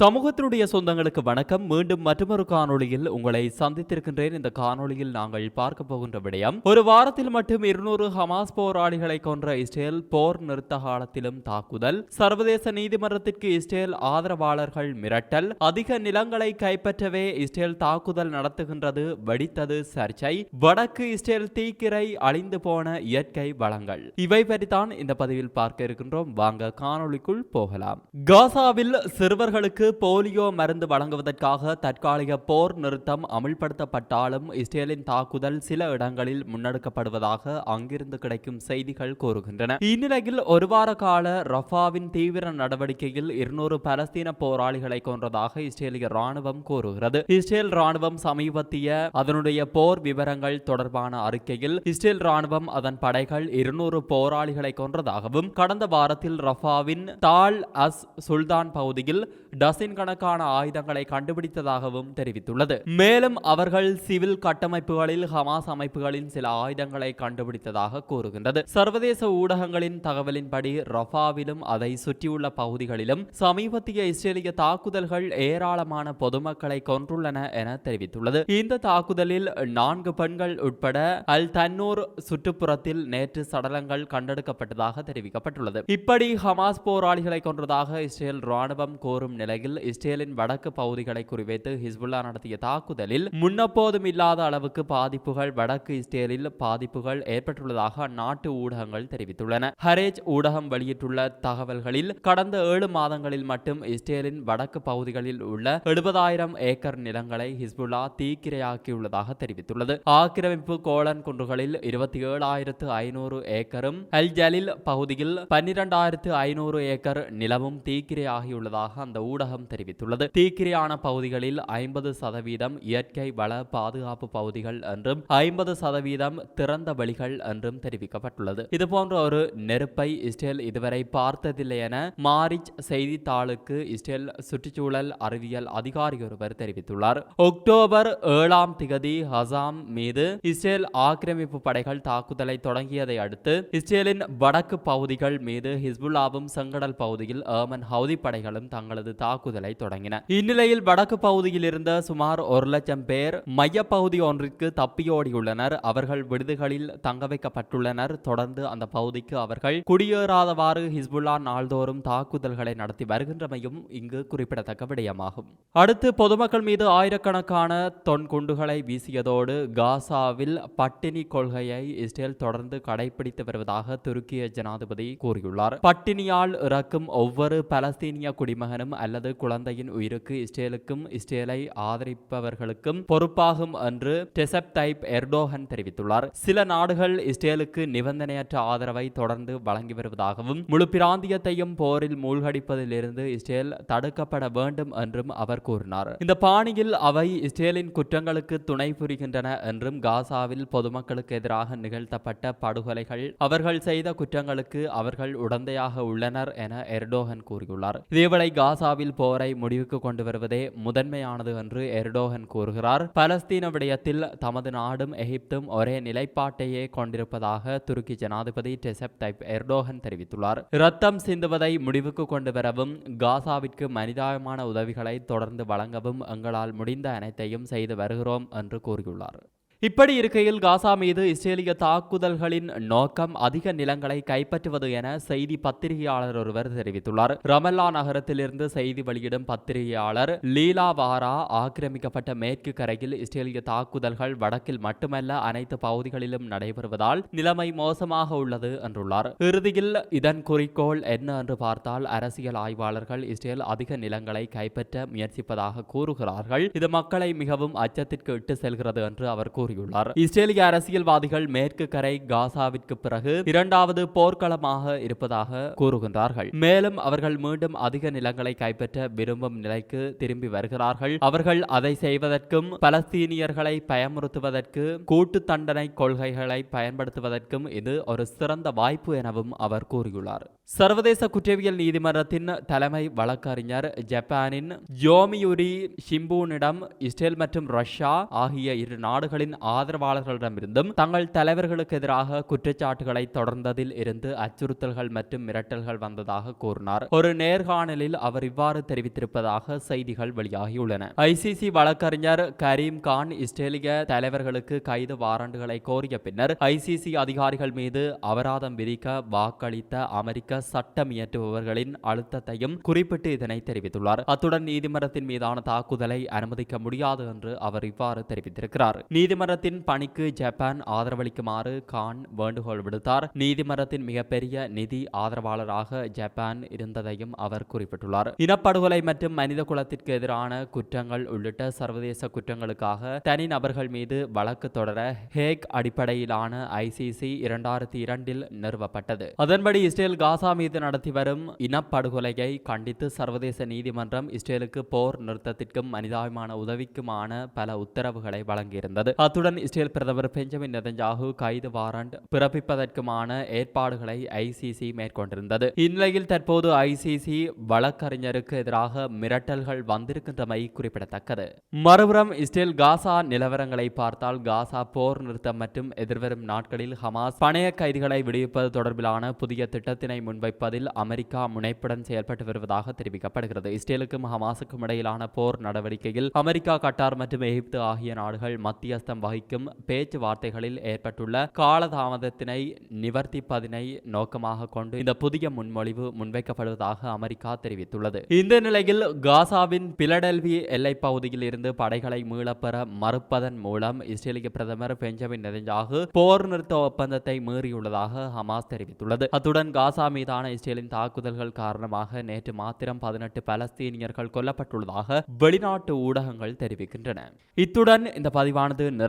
சமூகத்தினுடைய சொந்தங்களுக்கு வணக்கம். மீண்டும் மற்றொரு காணொளியில் உங்களை சந்தித்திருக்கின்றேன். இந்த காணொளியில் நாங்கள் பார்க்க போகின்ற விடயம் ஒரு வாரத்தில் மட்டும் இருநூறு ஹமாஸ் போராளிகளை கொன்ற இஸ்ரேல் போர் நிறுத்த காலத்திலும் தாக்குதல் சர்வதேச நீதிமன்றத்திற்கு இஸ்ரேல் ஆதரவாளர்கள் மிரட்டல் அதிக நிலங்களை கைப்பற்றவே இஸ்ரேல் தாக்குதல் நடத்துகின்றது வெடித்தது சர்ச்சை வடக்கு இஸ்ரேல் தீக்கிரை அழிந்து போன இயற்கை வளங்கள். இவை பற்றித்தான் இந்த பதிவில் பார்க்க இருக்கின்றோம். வாங்க காணொளிக்குள் போகலாம். காசாவில் சிறுவர்களுக்கு போலியோ மருந்து வழங்குவதற்காக தற்காலிக போர் நிறுத்தம் அமுல்படுத்தப்பட்டாலும் இஸ்ரேலின் தாக்குதல் சில இடங்களில் முன்னெடுக்கப்படுவதாக அங்கிருந்து கிடைக்கும் செய்திகள் கூறுகின்றன. இந்நிலையில் ஒரு வார கால ரஃபாவின் தீவிர நடவடிக்கையில் இருநூறு பலஸ்தீன போராளிகளை கொன்றதாக இஸ்ரேலிய ராணுவம் கூறுகிறது. இஸ்ரேல் ராணுவம் சமீபத்திய அதனுடைய போர் விவரங்கள் தொடர்பான அறிக்கையில் இஸ்ரேல் ராணுவம் அதன் படைகள் இருநூறு போராளிகளை கொன்றதாகவும் கடந்த வாரத்தில் ரஃபாவின் தால் அஸ் சுல்தான் பகுதியில் டஸ் டசின் கணக்கான ஆயுதங்களை கண்டுபிடித்ததாகவும் தெரிவித்துள்ளது. மேலும் அவர்கள் சிவில் கட்டமைப்புகளில் ஹமாஸ் அமைப்புகளின் சில ஆயுதங்களை கண்டுபிடித்ததாக கூறுகின்றது. சர்வதேச ஊடகங்களின் தகவலின்படி ரஃபாவிலும் அதை சுற்றியுள்ள பகுதிகளிலும் சமீபத்திய இஸ்ரேலிய தாக்குதல்கள் ஏராளமான பொதுமக்களை கொன்றுள்ளன என தெரிவித்துள்ளது. இந்த தாக்குதலில் நான்கு பெண்கள் உட்பட அல் தன்னூர் சுற்றுப்புறத்தில் நேற்று சடலங்கள் கண்டெடுக்கப்பட்டதாக தெரிவிக்கப்பட்டுள்ளது. இப்படி ஹமாஸ் போராளிகளை கொன்றதாக இஸ்ரேல் ராணுவம் கோரும் நிலையில் இஸ்ரேலின் வடக்கு பகுதிகளை குறிவைத்து ஹிஸ்புல்லா நடத்திய தாக்குதலில் முன்னப்போதும் இல்லாத அளவுக்கு பாதிப்புகள் வடக்கு இஸ்ரேலில் பாதிப்புகள் ஏற்பட்டுள்ளதாக அந்நாட்டு ஊடகங்கள் தெரிவித்துள்ளன. ஹரேஜ் ஊடகம் வெளியிட்டுள்ள தகவல்களில் கடந்த ஏழு மாதங்களில் மட்டும் இஸ்ரேலின் வடக்கு பகுதிகளில் உள்ள எழுபதாயிரம் ஏக்கர் நிலங்களை ஹிஸ்புல்லா தீக்கிரையாக்கியுள்ளதாக தெரிவித்துள்ளது. ஆக்கிரமிப்பு கோலன் குன்றுகளில் இருபத்தி ஏழாயிரத்து ஐநூறு ஏக்கரும் அல் ஜலில் பகுதியில் பன்னிரண்டாயிரத்து ஐநூறு ஏக்கர் நிலமும் தீக்கிரையாகியுள்ளதாக அந்த அமைச்சகம் தெரிவித்துள்ளது. தீக்கிரையான பகுதிகளில் ஐம்பது சதவீதம் இயற்கை வள பாதுகாப்பு பகுதிகள் என்றும் ஐம்பது சதவீதம் திறந்த வழிகள் என்றும் தெரிவிக்கப்பட்டுள்ளது. இதுபோன்ற ஒரு நெருப்பை இஸ்ரேல் இதுவரை பார்த்ததில்லை என மாரிச் செய்தித்தாளுக்கு இஸ்ரேல் சுற்றுச்சூழல் அறிவியல் அதிகாரி ஒருவர் தெரிவித்துள்ளார். அக்டோபர் ஏழாம் திகதி ஹசாம் மீது இஸ்ரேல் ஆக்கிரமிப்பு படைகள் தாக்குதலை தொடங்கியதை அடுத்து இஸ்ரேலின் வடக்கு பகுதிகள் மீது ஹிஸ்புல்லாவும் செங்கடல் பகுதியில் ஏமன் ஹவுதி படைகளும் தங்களது தாக்கு தாக்குதலை தொடங்கின. இந்நிலையில் வடக்கு பகுதியில் இருந்த சுமார் ஒரு லட்சம் பேர் மையப்பகுதி ஒன்றிற்கு தப்பியோடியுள்ளனர் அவர்கள் விடுதிகளில் தங்க வைக்கப்பட்டுள்ளனர். தொடர்ந்து அந்த பகுதிக்கு அவர்கள் குடியேறாதவாறு ஹிஸ்புல்லா நாள்தோறும் தாக்குதல்களை நடத்தி வருகின்றமையும் இங்கு குறிப்பிடத்தக்க விடயமாகும். அடுத்து பொதுமக்கள் மீது ஆயிரக்கணக்கான தொன் குண்டுகளை வீசியதோடு காசாவில் பட்டினி கொள்கையை இஸ்ரேல் தொடர்ந்து கடைபிடித்து வருவதாக துருக்கிய ஜனாதிபதி கூறியுள்ளார். பட்டினியால் இறக்கும் ஒவ்வொரு பலஸ்தீனிய குடிமகனும் அல்லது குழந்தையின் உயிருக்கு இஸ்ரேலுக்கும் இஸ்ரேலை ஆதரிப்பவர்களுக்கும் பொறுப்பாகும் என்று டெசப் தைப் எர்டோகன் தெரிவித்துள்ளார். சில நாடுகள் இஸ்ரேலுக்கு நிபந்தனையற்ற ஆதரவை தொடர்ந்து வழங்கி வருவதாகவும் முழு பிராந்தியத்தையும் போரில் மூழ்கடிப்பதிலிருந்து இஸ்ரேல் தடுக்கப்பட வேண்டும் என்றும் அவர் கூறினார். இந்த பாணியில் அவை இஸ்ரேலின் குற்றங்களுக்கு துணை புரிகின்றன என்றும் காசாவில் பொதுமக்களுக்கு எதிராக நிகழ்த்தப்பட்ட படுகொலைகள் அவர்கள் செய்த குற்றங்களுக்கு அவர்கள் உடந்தையாக உள்ளனர் என எர்டோகன் கூறியுள்ளார். இதேவேளை காசாவில் போரை முடிவுக்கு கொண்டு வருவதே முதன்மையானது என்று எர்டோகன் கூறுகிறார். பலஸ்தீன விடயத்தில் தமது நாடும் எகிப்தும் ஒரே நிலைப்பாட்டையே கொண்டிருப்பதாக துருக்கி ஜனாதிபதி டெசப் தைப் எர்டோகன் தெரிவித்துள்ளார். இரத்தம் சிந்துவதை முடிவுக்கு கொண்டு வரவும் காசாவிற்கு மனிதாயமான உதவிகளை தொடர்ந்து வழங்கவும் எங்களால் முடிந்த அனைத்தையும் செய்து வருகிறோம் என்று கூறியுள்ளார். இப்படி இருக்கையில் காசா மீது இஸ்ரேலிய தாக்குதல்களின் நோக்கம் அதிக நிலங்களை கைப்பற்றுவது என செய்தி பத்திரிகையாளர் ஒருவர் தெரிவித்துள்ளார். ரமல்லா நகரத்திலிருந்து செய்தி வெளியிடும் பத்திரிகையாளர் லீலா வாரா ஆக்கிரமிக்கப்பட்ட மேற்கு கரையில் இஸ்ரேலிய தாக்குதல்கள் வடக்கில் மட்டுமல்ல அனைத்து பகுதிகளிலும் நடைபெறுவதால் நிலைமை மோசமாக உள்ளது என்றுள்ளார். இறுதியில் இதன் குறிக்கோள் என்ன என்று பார்த்தால் அரசியல் ஆய்வாளர்கள் இஸ்ரேல் அதிக நிலங்களை கைப்பற்ற முயற்சிப்பதாக கூறுகிறார்கள். இது மக்களை மிகவும் அச்சத்திற்கு இட்டு செல்கிறது என்று அவர் கூறியுள்ளார். இஸ்ரேலிய அரசியல்வாதிகள் மேற்கு கரை காசாவிற்கு பிறகு இரண்டாவது போர்க்களமாக இருப்பதாக கூறுகின்றார்கள். மேலும் அவர்கள் மீண்டும் அதிக நிலங்களை கைப்பற்ற விரும்பும் நிலைக்கு திரும்பி வருகிறார்கள். அவர்கள் அதை செய்வதற்கும் பலஸ்தீனியர்களை பயமுறுத்துவதற்கு கூட்டு தண்டனை கொள்கைகளை பயன்படுத்துவதற்கும் இது ஒரு சிறந்த வாய்ப்பு எனவும் அவர் கூறியுள்ளார். சர்வதேச குற்றவியல் நீதிமன்றத்தின் தலைமை வழக்கறிஞர் ஜப்பானின் ஜோமியுரி ஷிம்பூனிடம் இஸ்ரேல் மற்றும் ரஷ்யா ஆகிய இரு நாடுகளின் ஆதரவாளர்களிடமிருந்தும் தங்கள் தலைவர்களுக்கு எதிராக குற்றச்சாட்டுகளை தொடர்ந்ததில் இருந்து அச்சுறுத்தல்கள் மற்றும் மிரட்டல்கள் வந்ததாக கூறினார். ஒரு நேர்காணலில் அவர் இவ்வாறு தெரிவித்திருப்பதாக செய்திகள் வெளியாகியுள்ளன. ஐசிசி வழக்கறிஞர் கரீம் கான் இஸ்ரேலிய தலைவர்களுக்கு கைது வாரண்டுகளை கோரிய பின்னர் ஐசிசி அதிகாரிகள் மீது அபராதம் விதிக்க வாக்களித்த அமெரிக்க சட்டம் இயற்றுபவர்களின் அழுத்தத்தையும் குறிப்பிட்டு இதனை தெரிவித்துள்ளார். அத்துடன் நீதிமன்றத்தின் மீதான தாக்குதலை அனுமதிக்க முடியாது என்று அவர் இவ்வாறு தெரிவித்திருக்கிறார். நீதிமன்ற நீதிமன்றத்தின் பணிக்கு ஜப்பான் ஆதரவளிக்குமாறு கான் வேண்டுகோள் விடுத்தார். நீதிமன்றத்தின் மிகப்பெரிய நிதி ஆதரவாளராக ஜப்பான் இருந்ததையும் அவர் குறிப்பிட்டுள்ளார். இனப்படுகொலை மற்றும் மனித குலத்திற்கு எதிரான குற்றங்கள் உள்ளிட்ட சர்வதேச குற்றங்களுக்காக தனிநபர்கள் மீது வழக்கு தொடர ஹேக் அடிப்படையிலான ஐசிசி இரண்டாயிரத்தி இரண்டில் நிறுவப்பட்டது. அதன்படி இஸ்ரேல் காசா மீது நடத்தி வரும் இனப்படுகொலையை கண்டித்து சர்வதேச நீதிமன்றம் இஸ்ரேலுக்கு போர் நிறுத்தத்திற்கும் மனிதாபிமான உதவிக்குமான பல உத்தரவுகளை வழங்கியிருந்தது. அத்துடன் இஸ்ரேல் பிரதமர் பெஞ்சமின் நெதஞ்சாகு கைது வாரண்ட் பிறப்பிப்பதற்குமான ஏற்பாடுகளை ஐசிசி மேற்கொண்டிருந்தது. இந்நிலையில் தற்போது ஐசிசி வழக்கறிஞருக்கு எதிராக மிரட்டல்கள் வந்திருக்கின்றமை குறிப்பிடத்தக்கது. மறுபுறம் இஸ்ரேல் காசா நிலவரங்களை பார்த்தால் காசா போர் நிறுத்தம் மற்றும் எதிர்வரும் நாட்களில் ஹமாஸ் பணைய கைதிகளை விடுவிப்பது தொடர்பிலான புதிய திட்டத்தினை முன்வைப்பதில் அமெரிக்கா முனைப்புடன் செயல்பட்டு வருவதாக தெரிவிக்கப்படுகிறது. இஸ்ரேலுக்கும் ஹமாஸுக்கும் இடையிலான போர் நடவடிக்கையில் அமெரிக்கா கட்டார் மற்றும் எகிப்து ஆகிய நாடுகள் மத்தியஸ்தம் வகிக்கும் பேச்சுவார்த்தைகளில் ஏற்பட்டுள்ள காலதாமதத்தினை நிவர்த்திப்பதினை நோக்கமாக கொண்டு இந்த புதிய முன்மொழிவு முன்வைக்கப்படுவதாக அமெரிக்கா தெரிவித்துள்ளது. இந்த நிலையில் காசாவின் பிலடெல்வி எல்லை பகுதியில் இருந்து படைகளை மீளப்பெற மறுப்பதன் மூலம் இஸ்ரேலிய பிரதமர் பெஞ்சமின் நெதஞ்சாகு போர் நிறுத்த ஒப்பந்தத்தை மீறியுள்ளதாக ஹமாஸ் தெரிவித்துள்ளது. அத்துடன் காசா மீதான இஸ்ரேலின் தாக்குதல்கள் காரணமாக நேற்று மாத்திரம் பதினெட்டு பலஸ்தீனியர்கள் கொல்லப்பட்டுள்ளதாக வெளிநாட்டு ஊடகங்கள் தெரிவிக்கின்றன. இத்துடன் இந்த பதிவானது